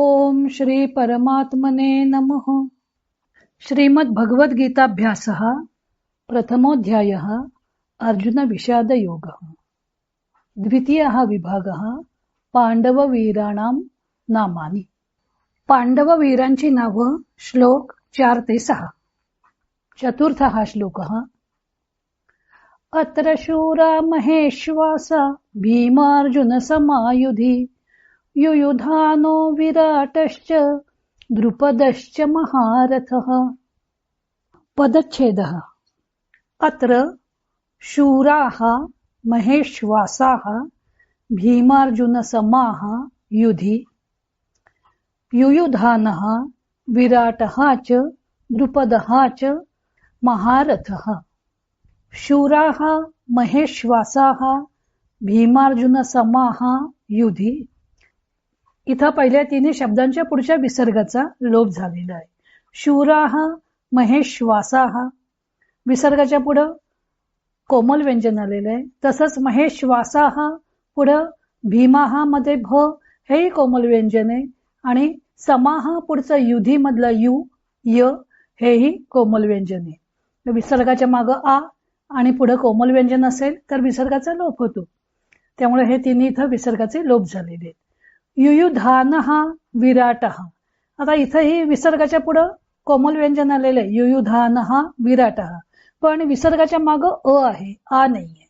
ओम श्री परमात्मने नमः. श्रीमद प्रथमोऽध्यायः अर्जुन विषाद योग. द्वितीयः विभागः पाण्डववीराणां नामानि. पांडववीरांची नावं श्लोक चार ते सहा. चतुर्थः श्लोकः. अत्र शूरा महेश्वास भीमार्जुन समायुधी युयुधानो विराटश्च द्रुपदश्च महारथः। पदच्छेदः। अत्र शूराः महेश्वासाः भीमार्जुनसमाः युधि। युयुधानः विराटः च द्रुपदः च महारथः। शूराः महेश्वासाः भीमार्जुनसमाः युधि। इथं पहिल्या तिन्ही शब्दांच्या पुढच्या विसर्गाचा लोप झालेला आहे. शूराह महेश्वासाह विसर्गाच्या पुढं कोमल व्यंजन आलेलं आहे. तसंच महेश महेश्वासाह पुढं भीमाहा मध्ये भ हेही कोमल व्यंजन आहे. आणि समाह पुढचं युधी मधलं यु य हेही कोमल व्यंजन आहे. विसर्गाच्या मागं आ आणि पुढं कोमल व्यंजन असेल तर विसर्गाचा लोप होतो. त्यामुळे हे तिन्ही इथं विसर्गाचे लोप झालेले आहेत. युयुधान हा विराट. हा आता इथंही विसर्गाच्या पुढं कोमल व्यंजन आलेलं आहे. युयुधान हा विराट. हा पण विसर्गाच्या माग अ आहे आ नाहीये.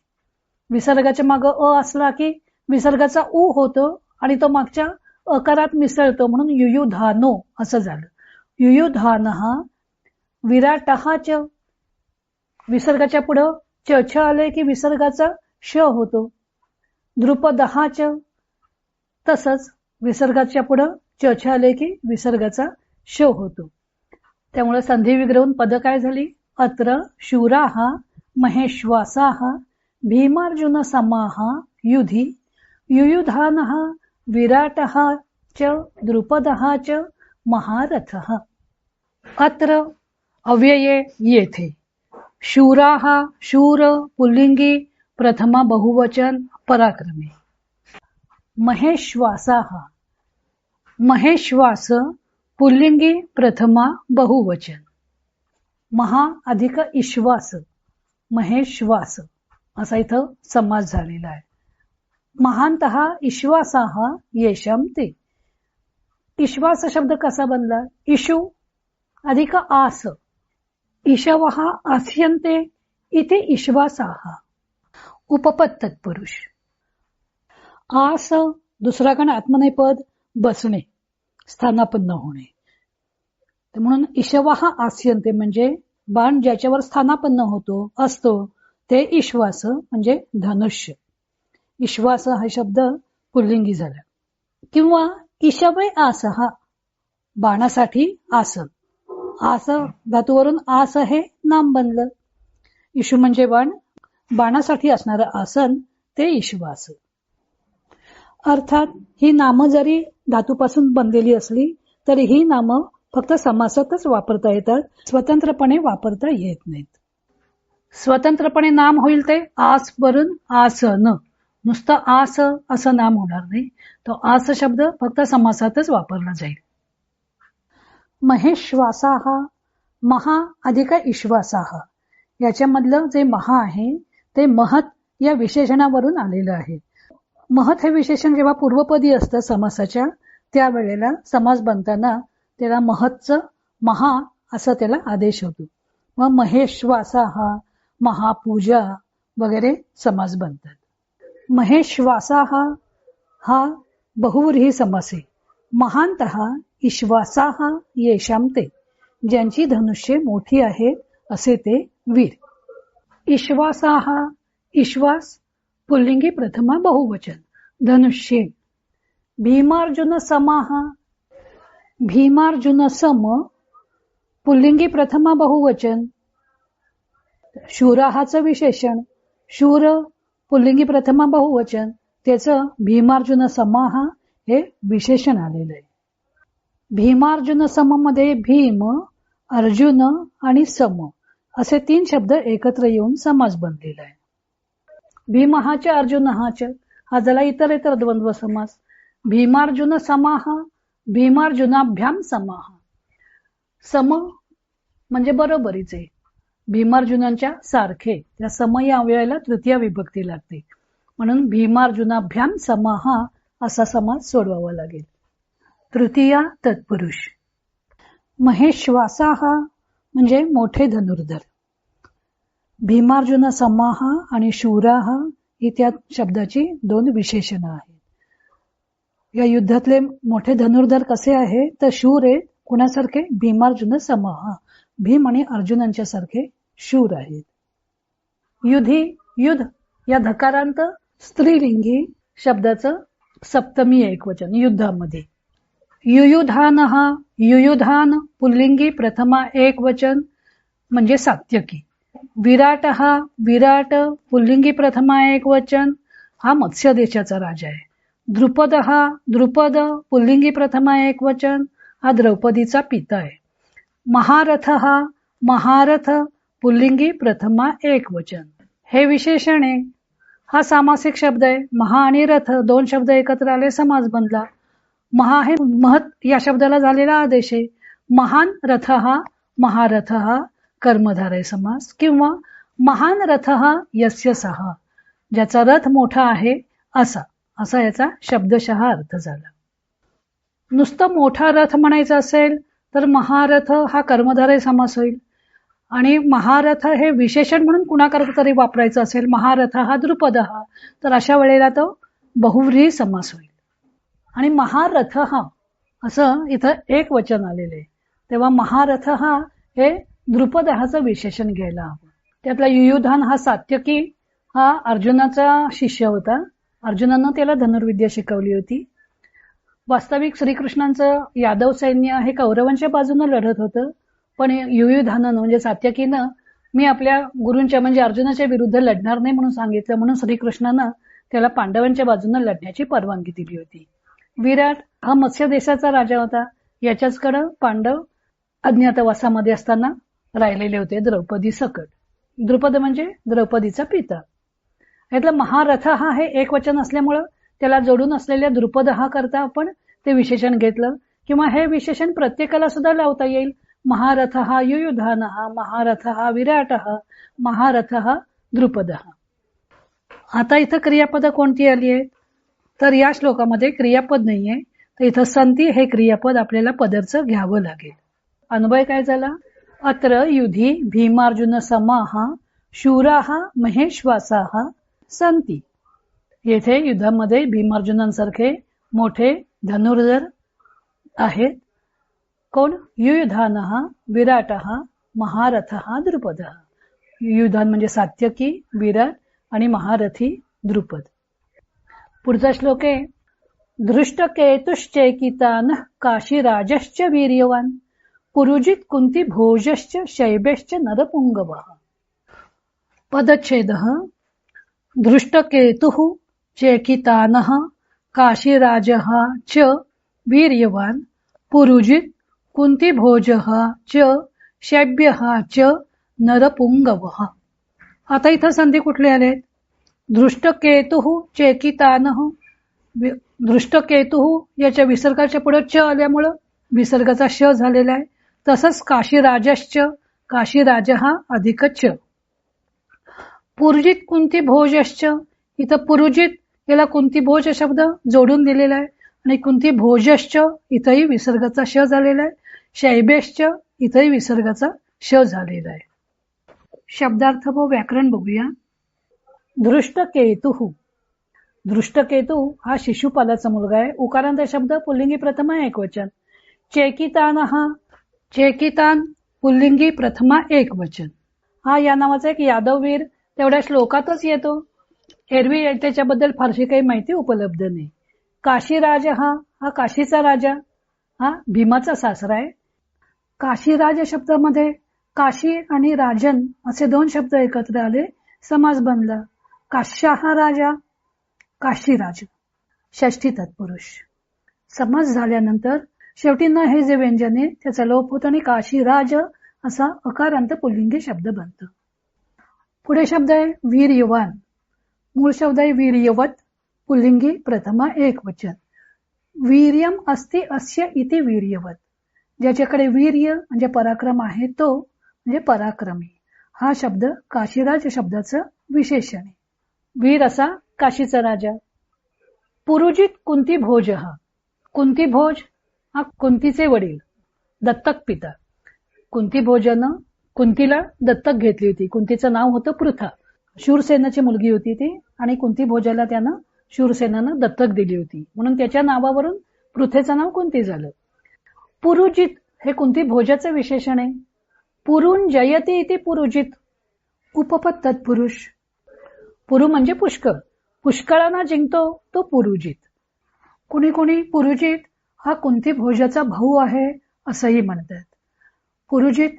विसर्गाच्या माग अ असला की विसर्गाचा उ होतो आणि तो मागच्या अकारात मिसळतो म्हणून युयुधानो असं झालं. युयुधान हा च. विसर्गाच्या पुढं च छ आले की विसर्गाचा श होतो. द्रुपदहाच तसंच विसर्गाच्या पुढं चछ आले की विसर्गाचा श होतो. त्यामुळे संधी विग्रहून पद काय झाली? अत्र शूराहा महेश्वासाहा भीमार्जुन समाहा युधी युयुधानः विराटः च द्रुपदः च महारथः. अत्र अव्यये येथे. शूराः शूर पुल्लिंगी प्रथमा बहुवचन पराक्रमी. महेश्वासाः महेश्वास पुल्लिंगी प्रथमा बहुवचन. महा अधिक ईश्वास महेश्वास. असा इथं समास झालेला आहे. महांत ईश्वासाह येशम ते. ईश्वास शब्द कसा बनला? इशु अधिक आस. इशव आस्यन्ते इथे ईश्वासाह उपपद तत्पुरुष आस दुसरा गण आत्मनेपद बसणे. स्थानापन्न होणे. म्हणून ईशवाहा आस्यंते म्हणजे बाण ज्याच्यावर स्थानापन्न होतो असतो ते ईश्वास म्हणजे धनुष्य. ईश्वास हा शब्द पुल्लिंगी झाला. किंवा ईशवय आस हा बाणासाठी आसन आस धातूवरून आस हे नाम बनलं. इशू म्हणजे बाण. बाणासाठी असणारं आसन ते ईश्वास. अर्थात ही नामं जरी धातूपासून बनलेली असली तरी ही नामं फक्त समासातच वापरता येतात स्वतंत्रपणे वापरता येत नाहीत. स्वतंत्रपणे नाम होईल ते आस वरून आसन. नुसतं आस असं नाम होणार नाही. तो आस शब्द फक्त समासातच वापरला जाईल. महेश्वासाहा महा अधिक ईश्वासाहा याच्यामधलं जे महा आहे ते महत या विशेषणावरून आलेलं आहे. महत हे विशेषण जेव्हा पूर्वपदी असतं समासाच्या त्यावेळेला समास बनताना त्याला महत्च महा असा त्याला आदेश होतो. मग महेश्वासाहा महापूजा वगैरे समास बनतात. महेश्वासाहा हा बहुव्रीही समास आहे. महांत ईश्वासाहा येशाम ते ज्यांची धनुष्ये मोठी आहेत असे ते वीर. ईश्वासाहा ईश्वास पुल्लिंगी प्रथमा बहुवचन। धनुष्य भीमार्जुन समाहा भीमार्जुन सम पुल्लिंगी प्रथमा बहुवचन। शूराहाचं विशेषण शूर पुल्लिंगी प्रथमा बहुवचन त्याचं भीमार्जुन समाहा हे विशेषण आलेलं आहे. भीमार्जुन सममध्ये भीम अर्जुन आणि सम असे तीन शब्द एकत्र येऊन समाज बनलेला आहे. भीमहाच अर्जुनहाच हा झाला इतर इतर द्वंद्व समास. भीमार्जुन समाह भीमार्जुनाभ्याम समाह. सम म्हणजे बरोबरीचे. भीमार्जुनांच्या सारखे त्या सम या अवयवाला तृतीय विभक्ती लागते. म्हणून भीमार्जुनाभ्याम समाह असा समाज सोडवावा लागेल. तृतीया तत्पुरुष. महेश्वासाहा म्हणजे मोठे धनुर्धर. भीमार्जुन समाह आणि शूराहा ही त्या शब्दाची दोन विशेषणं आहेत. या युद्धातले मोठे धनुर्धर कसे आहे? तर शूर आहे कुणासारखे? भीमार्जुन समाह. भीम आणि अर्जुनांच्या सारखे शूर आहेत. युधी युद्ध या धकारांत स्त्रीलिंगी शब्दाचं सप्तमी एकवचन युद्धामध्ये. युयुधान हा युयुधान पुल्लिंगी प्रथमा एक वचन म्हणजे सात्यकी. विराट हा विराट पुल्लिंगी प्रथमा एक वचन हा मत्स्य देशाचा राजा आहे. द्रुपद हा द्रुपद पुल्लिंगी प्रथमा एक वचन हा द्रौपदीचा पिता आहे. महारथ हा महारथ पुल्लिंगी प्रथमा एक वचन. हे विशेषण आहे. हा सामासिक शब्द आहे. महा आणि रथ दोन शब्द एकत्र आले समाज बनला. महा हे महत या शब्दाला झालेला आदेश आहे. महान रथ हा महारथ हा कर्मधारय समास किंवा महान रथ हा यस्य सहा ज्याचा रथ मोठा आहे असा. असा याचा शब्दशः अर्थ झाला. नुसतं मोठा रथ म्हणायचा असेल तर महारथ हा कर्मधारय समास होईल. आणि महारथ हे विशेषण म्हणून कुणाकरता तरी वापरायचं असेल महारथ हा द्रुपद हा तर अशा वेळेला तो बहुव्रीही समास होईल. आणि महारथ हा असं इथं एक वचन आलेलं आहे. तेव्हा महारथ हा हे द्रुपदहाचं विशेषण घ्यायला. हवं त्यातला युयुधान हा सात्यकी हा अर्जुनाचा शिष्य होता. अर्जुनानं त्याला धनुर्विद्या शिकवली होती. वास्तविक श्रीकृष्णांचं यादव सैन्य हे कौरवांच्या बाजूनं लढत होतं. पण युयुधानं म्हणजे सात्यकीनं मी आपल्या गुरूंच्या म्हणजे अर्जुनाच्या विरुद्ध लढणार नाही म्हणून सांगितलं म्हणून श्रीकृष्णानं त्याला पांडवांच्या बाजूनं लढण्याची परवानगी दिली होती. विराट हा मत्स्य देशाचा राजा होता. याच्याचकडं पांडव अज्ञातवासामध्ये असताना राहिलेले होते द्रौपदी सकट. द्रुपद म्हणजे द्रौपदीचा पिता. यातलं महारथ हा हे एक वचन असल्यामुळं त्याला जोडून असलेल्या द्रुपद हा करता आपण ते विशेषण घेतलं. किंवा हे विशेषण प्रत्येकाला सुद्धा लावता येईल. महारथ हा युयुधान हा महारथ हा विराट हा महारथ हा द्रुपद हा. आता इथं क्रियापद कोणती आली आहेत तर या श्लोकामध्ये क्रियापद नाहीये. तर इथं संती हे क्रियापद आपल्याला पदरचं घ्यावं लागेल. अनुभव काय झाला? अत्र युधी भीमार्जुन समाहा शूराहा महेश्वासाहा संती येथे युद्धामध्ये भीमार्जुनांसारखे मोठे धनुर्धर आहेत। कोण? युयुधान विराट महारथ हा द्रुपद। युधान म्हणजे सात्यकी विराट आणि महारथी द्रुपद। पुढचा श्लोक आहे काशी काशीराजश्च वीर्यवान। पुरुजित कुंती भोजश्च शैबेश्च नरपुंगव पदच्छेद धृष्टकेतु चेकितान काशीराज च वीर्यवान पुरुजित कुंतीभोज च शैब्य च नरपुंगव आता इथं संधी कुठले आलेत? दृष्टकेतु चेकितान दृष्टकेतुः याच्या विसर्गाच्या पुढे च आल्यामुळं विसर्गाचा श झालेला आहे. तसंच काशीराजश्च काशीराज हा अधिकच पुरुजित कुंती भोजश्च इथं पुरुजित याला कुंती भोज शब्द जोडून दिलेला आहे. आणि कुंती भोजश्च इथंही विसर्गाचा श झालेला आहे. शैबेश्च इथंही विसर्गाचा श झालेला आहे. शब्दार्थ व व्याकरण बघूया. दृष्टकेतु. दृष्टकेतू हा शिशुपालाचा मुलगा आहे. उकारांत शब्द पुल्लिंगी प्रथमा एक वचन. चेकितान हा चेकितान पुल्लिंगी प्रथमा एक वचन. हा या नावाचा एक यादववीर तेवढ्या श्लोकातच येतो. एरवी त्याच्याबद्दल फारशी काही माहिती उपलब्ध नाही. काशीराज हा हा काशीचा राजा हा भीमाचा सासरा आहे. काशीराज शब्दामध्ये काशी आणि राजन असे दोन शब्द एकत्र आले समाज बनला. काश्या हा राजा काशीराज षष्ठी तत्पुरुष. समाज झाल्यानंतर शेवटी न हे जे व्यंजन आहे त्याचा लोप होतो आणि काशीराज असा अकारांत पुल्लिंगी शब्द बनतो. पुढे शब्द आहे वीर्यवान. मूळ शब्द आहे वीर्यवत पुल्लिंगी प्रथमा एक वचन. वीर्यम अस्ति अस्य इति वीर्यवत. ज्याच्याकडे वीर्य म्हणजे पराक्रम आहे तो म्हणजे पराक्रमी. हा शब्द काशीराज शब्दाचं विशेषण आहे. वीर असा काशीचा राजा. पुरुजित कुंती भोज. हा कुंती भोज हा कुंतीचे वडील दत्तक पिता. कुंती भोजानं कुंतीला दत्तक घेतली होती. कुंतीचं नाव होतं पृथा. शूरसेनाची मुलगी होती ती आणि कुंती भोजाला त्यानं शूरसेनानं दत्तक दिली होती. म्हणून त्याच्या नावावरून पृथेचं नाव कुंती झालं. पुरुजित हे कुंती भोजाचं विशेषण आहे. पुरून जयती इथे पुरुजित उपपद तत्पुरुष पुरु म्हणजे पुष्कळ. पुष्कळांना जिंकतो तो पुरुजित. कुणी कुणी पुरुजित हा कुंती भोजाचा भाऊ आहे असंही म्हणतात. पुरुजित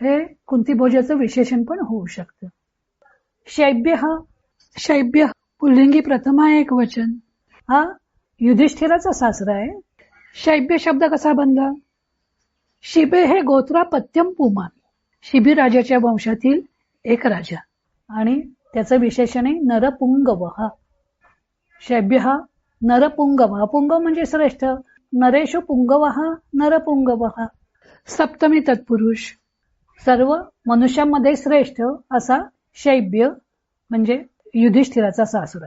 हे कुंती भोजाचं विशेषण पण होऊ शकतं. शैब्य हा शैब्य पुल्लिंगी प्रथमा एक वचन. हा युधिष्ठिराचा सासरा आहे. शैब्य शब्द कसा बनला? शिबे हे गोत्रा पत्यम पुमान. शिबी राजाच्या वंशातील एक राजा. आणि त्याचं विशेषण आहे नरपुंगव. हा शैब्य हा नरपुंगव. हा पुंगव म्हणजे श्रेष्ठ. नरेशु पुंगवहा नरपुंगवहा सप्तमी तत्पुरुष। सर्व मनुष्यामध्ये श्रेष्ठ असा शैब्य म्हणजे युधिष्ठिराचा सासुरा.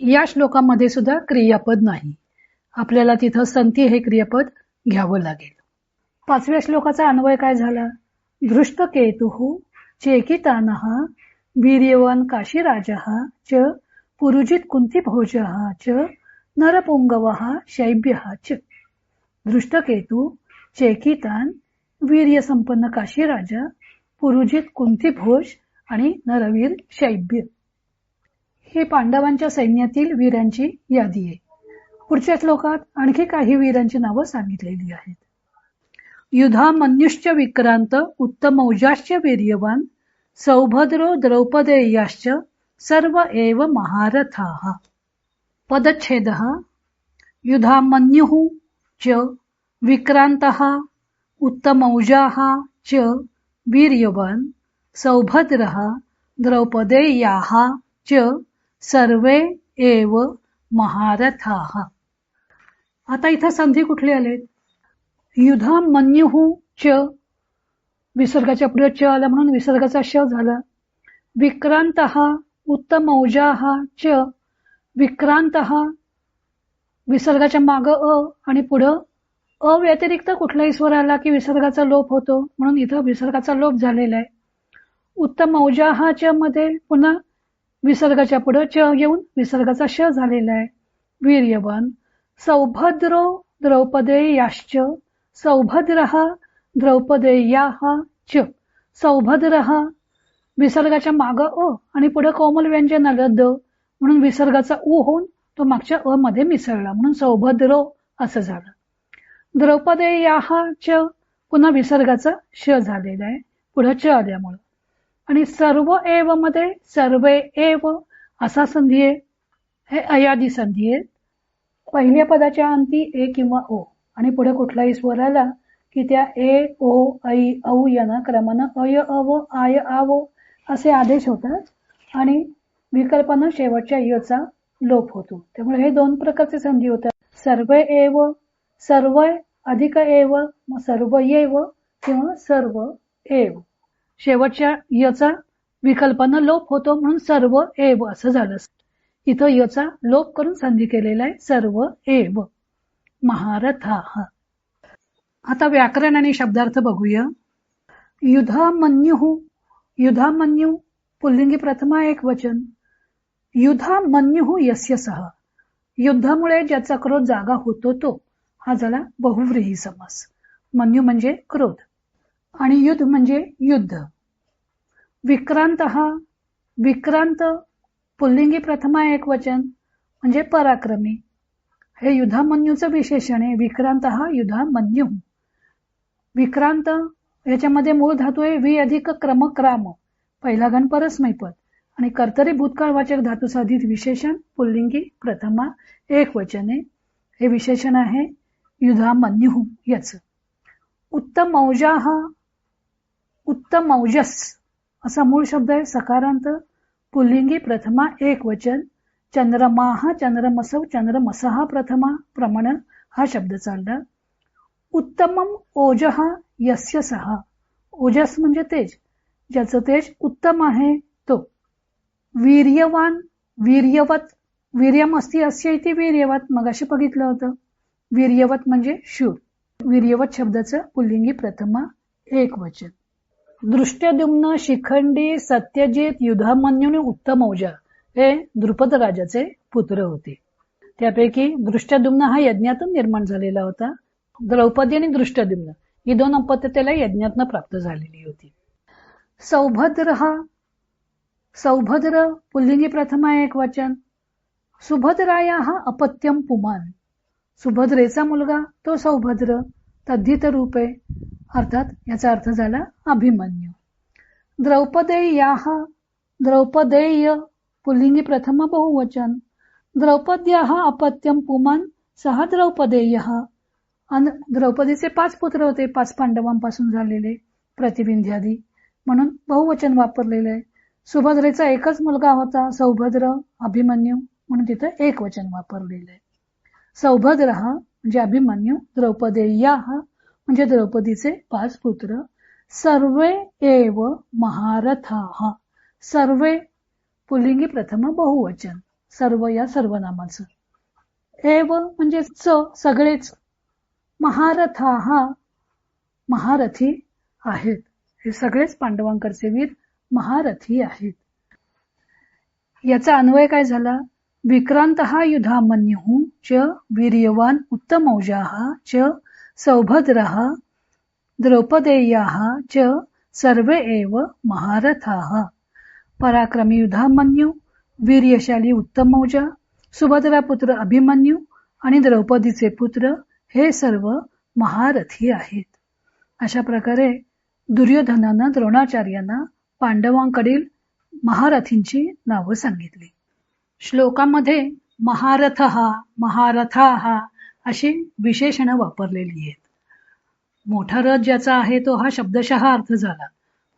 या श्लोकामध्ये सुद्धा क्रियापद नाही. आपल्याला तिथं संती हे क्रियापद घ्यावं लागेल. पाचव्या श्लोकाचा अन्वय काय झाला? दृष्ट केतु चेकितान वीर्यवान काशीराज च पुरुजित कुंती भोज च नरपुंगव शैब्य च। दृष्टकेतू चेकितान वीर्य संपन्न काशीराजा पुरुजित कुंती भोज आणि नरवीर शैब्य. ही पांडवांच्या सैन्यातील वीरांची यादी आहे. पुढच्या श्लोकात आणखी काही वीरांची नावं सांगितलेली आहेत. युधा मन्युश्च विक्रांत उत्तमौजाश्च वीर्यवान सौभद्रो द्रौपदेयाश्च सर्व एव महारथाः. पदच्छेदः युधामन्युः च विक्रान्तः उत्तमौजाः च वीर्यवान् सौभद्रः द्रौपदेयाः च सर्वे एव महारथाः. आता इथं संधी कुठली आले? युधा मन्युः च विसर्गाच्या पुढे च आला म्हणून विसर्गाचा श झाला. विक्रांत उत्तमौजाः च विक्रांत विसर्गाच्या माग अ आणि पुढं अ व्यतिरिक्त कुठलाही स्वर आला की विसर्गाचा लोप होतो म्हणून इथं विसर्गाचा लोप झालेला आहे. उत्तम च मध्ये पुन्हा विसर्गाच्या पुढं च येऊन विसर्गाचा श झालेला आहे. वीर्यवान सौभद्रो द्रौपदे याश्च सौभद्र द्रौपदेया च सौभद्र विसर्गाच्या माग अ आणि पुढे कोमल व्यंजन आलं द म्हणून विसर्गाचा उ होऊन तो मागच्या अ मध्ये मिसळला. म्हणून सौभद्रो असं झालं. द्रौपदेया च पुन्हा विसर्गाचा श झालेला आहे. पुढे च आल्यामुळं. आणि सर्व एवमध्ये सर्वे एव असा संधी आहे. हे अयादी संधी आहे पहिल्या पदाच्या अंती ए किंवा ओ. आणि पुढे कुठलाही स्वर आला की त्या ए ओ ऐ औ यांना क्रमानं अय अव आय आव असे आदेश होतात. आणि विकल्पानं शेवटच्या यचा लोप होतो. त्यामुळे हे दोन प्रकारचे संधी होतात. सर्व एव सर्व अधिक एव सर्व येव किंवा सर्व एव. शेवटच्या यचा विकल्पानं लोप होतो म्हणून सर्व एव असं झालं इथं यचा लोप करून संधी केलेला आहे सर्व एव. महारथा. आता व्याकरण आणि शब्दार्थ बघूया. युधामन्यू युधामन्यू पुल्लिंगी प्रथमा एक वचन. युधा मन्युः यस्य सह युद्धामुळे ज्याचा क्रोध जागा होतो तो. हा झाला बहुव्रीही समास. मन्यू म्हणजे क्रोध. आणि युद्ध म्हणजे युद्ध. विक्रांत हा विक्रांत पुल्लिंगी प्रथमा एक वचन म्हणजे पराक्रमी. हे युधामन्यूचं विशेषण आहे. विक्रांत हा युधामन्यू विक्रांत याच्यामध्ये मूळ धातू आहे वि अधिक क्रमक्राम पहिला गण परस्मैपद. आणि कर्तरी भूतकाळवाचक धातू साधित विशेषण पुल्लिंगी प्रथमा एक वचने हे विशेषण आहे युधा मन्यु याच. उत्तम मौजा हा उत्तम मौजस असा मूळ शब्द आहे सकारांत पुल्लिंगी प्रथमा एक वचन चंद्रमा हा चंद्रमसव चंद्रमसहा प्रथमा प्रमाण हा शब्द चालला. उत्तमम ओजहा यस्य सहा ओजस म्हणजे तेज. ज्याचं तेज उत्तम आहे वीर्यवान वीर्यवत वीर्यम असती अस्य इथे वीर्यवत. मगाशी बघितलं होतं. वीर्यवत म्हणजे शूर. वीर्यवत शब्दाचं पुल्लिंगी प्रथमा एक वचन. दृष्ट्यदुम्न शिखंडी सत्यजित युधामन्यूने उत्तम औजा हे द्रुपद राजाचे पुत्र होते. त्यापैकी दृष्ट्यदुम्न हा यज्ञातून निर्माण झालेला होता. द्रौपदी आणि दृष्टदुम्न ही दोन अपत्य त्याला यज्ञातनं प्राप्त झालेली होती. सौभद्र हा सौभद्र पुल्लिंगी प्रथमा एक वचन. सुभद्राया हा अपत्यम पुमान. सुभद्रेचा मुलगा तो सौभद्र तद्धित रूपे अर्थात याचा अर्थ झाला अभिमन्यू. द्रौपदेया हा द्रौपदेय पुल्लिंगी प्रथम बहुवचन. द्रौपद्या हा अपत्यम पुमान सहा द्रौपदेय. अन द्रौपदीचे पाच पुत्र होते पाच पांडवांपासून झालेले प्रतिबिंध्यादी. म्हणून बहुवचन वापरलेले आहे. सुभद्रेचा एकच मुलगा होता सौभद्र अभिमन्यू म्हणून तिथं एक वचन वापरलेलं आहे. सौभद्र हा म्हणजे अभिमन्यू द्रौपदेया हा म्हणजे द्रौपदीचे पाच पुत्र सर्वे एव महारथा सर्वे पुलिंगी प्रथम बहुवचन. सर्व या सर्वनामाचं. एव म्हणजे च सगळेच. महारथा हा महारथी आहेत. हे सगळेच पांडवांकडचे वीर. महारथी आहेत. याचा अन्वय काय झाला? विक्रांत हा युधामन्यु च वीर्यवान उत्तमौजा च सौभद्र द्रौपदेया च सर्वे एव महारथा. पराक्रमी युधामन्यू वीर्यशाली उत्तमौजा सुभद्रा पुत्र अभिमन्यू आणि द्रौपदीचे पुत्र हे सर्व महारथी आहेत. अशा प्रकारे दुर्योधनानं द्रोणाचार्यांना पांडवांकडील महारथींची नावं सांगितली. श्लोकामध्ये महारथ हा महारथा हा अशी विशेषणं वापरलेली आहेत. मोठा रथ ज्याचा आहे तो हा शब्दशः अर्थ झाला.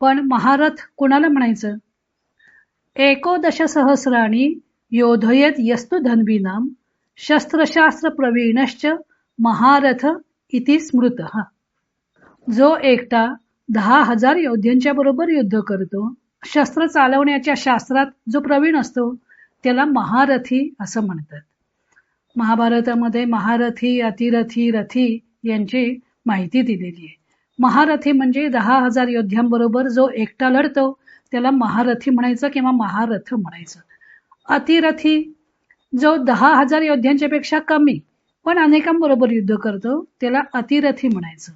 पण महारथ कुणाला म्हणायचं? एकोदश सहस्राणी योधयत यस्तु धन्वीनाम शस्त्रशास्त्र प्रवीणश्च महारथ इति स्मृत. जो एकटा दहा हजार योद्ध्यांच्या बरोबर युद्ध करतो. शस्त्र चालवण्याच्या शास्त्रात जो प्रवीण असतो त्याला महारथी असं म्हणतात. महाभारतामध्ये महारथी अतिरथी रथी यांची माहिती दिलेली आहे. महारथी म्हणजे दहा हजार योद्ध्यांबरोबर जो एकटा लढतो त्याला महारथी म्हणायचं किंवा महारथ म्हणायचं. अतिरथी जो दहा हजार योद्ध्यांच्या पेक्षा कमी पण अनेकांबरोबर युद्ध करतो त्याला अतिरथी म्हणायचं.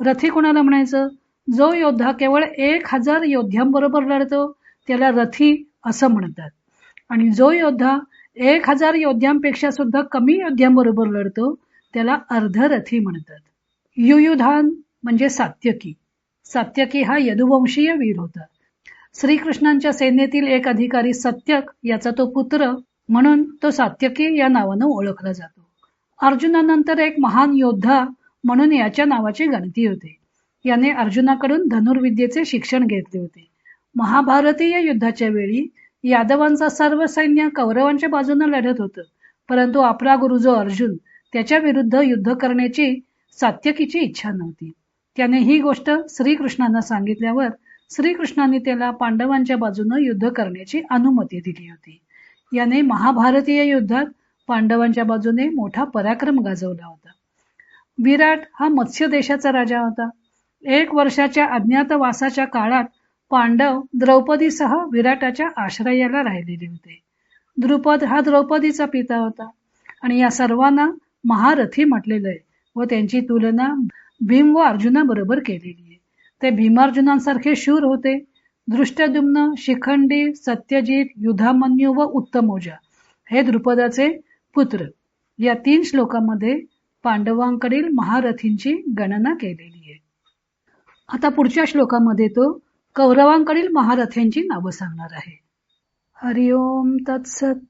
रथी कोणाला म्हणायचं? जो योद्धा केवळ एक हजार योद्ध्यांबरोबर लढतो त्याला रथी असं म्हणतात. आणि जो योद्धा एक हजार योद्ध्यांपेक्षा सुद्धा कमी योद्ध्यांबरोबर लढतो त्याला अर्धरथी म्हणतात. युयुधान म्हणजे सात्यकी. सात्यकी हा यदुवंशीय वीर होता. श्रीकृष्णांच्या सेनेतील एक अधिकारी सत्यक याचा तो पुत्र म्हणून तो सात्यकी या नावानं ओळखला जातो. अर्जुनानंतर एक महान योद्धा म्हणून याच्या नावाची गणती होते. याने अर्जुनाकडून धनुर्विद्येचे शिक्षण घेतले होते. महाभारतीय युद्धाच्या वेळी यादवांचा सर्व सैन्य कौरवांच्या बाजूने लढत होतं. परंतु आपला गुरु जो अर्जुन त्याच्या विरुद्ध युद्ध करण्याची सात्यकीची इच्छा नव्हती. त्याने ही गोष्ट श्रीकृष्णांना सांगितल्यावर श्रीकृष्णांनी त्याला पांडवांच्या बाजूने युद्ध करण्याची अनुमती दिली होती. याने महाभारतीय युद्धात पांडवांच्या बाजूने मोठा पराक्रम गाजवला होता. विराट हा मत्स्य देशाचा राजा होता. एक वर्षाच्या अज्ञातवासाच्या काळात पांडव द्रौपदीसह विराटाच्या आश्रयाला राहिलेले होते. द्रुपद हा द्रौपदीचा पिता होता आणि या सर्वांना महारथी म्हटलेलं आहे व त्यांची तुलना भीम व अर्जुनाबरोबर केलेली आहे. ते भीमार्जुनांसारखे शूर होते. दृष्टदुम्न शिखंडी सत्यजित युधामन्यू व उत्तमोजा हे द्रुपदाचे पुत्र. या तीन श्लोकामध्ये पांडवांकडील महारथींची गणना केलेली आता पुढच्या श्लोकामध्ये तो कौरवांकडील महारथ्यांची नावं सांगणार आहे. हरिओम तत्सत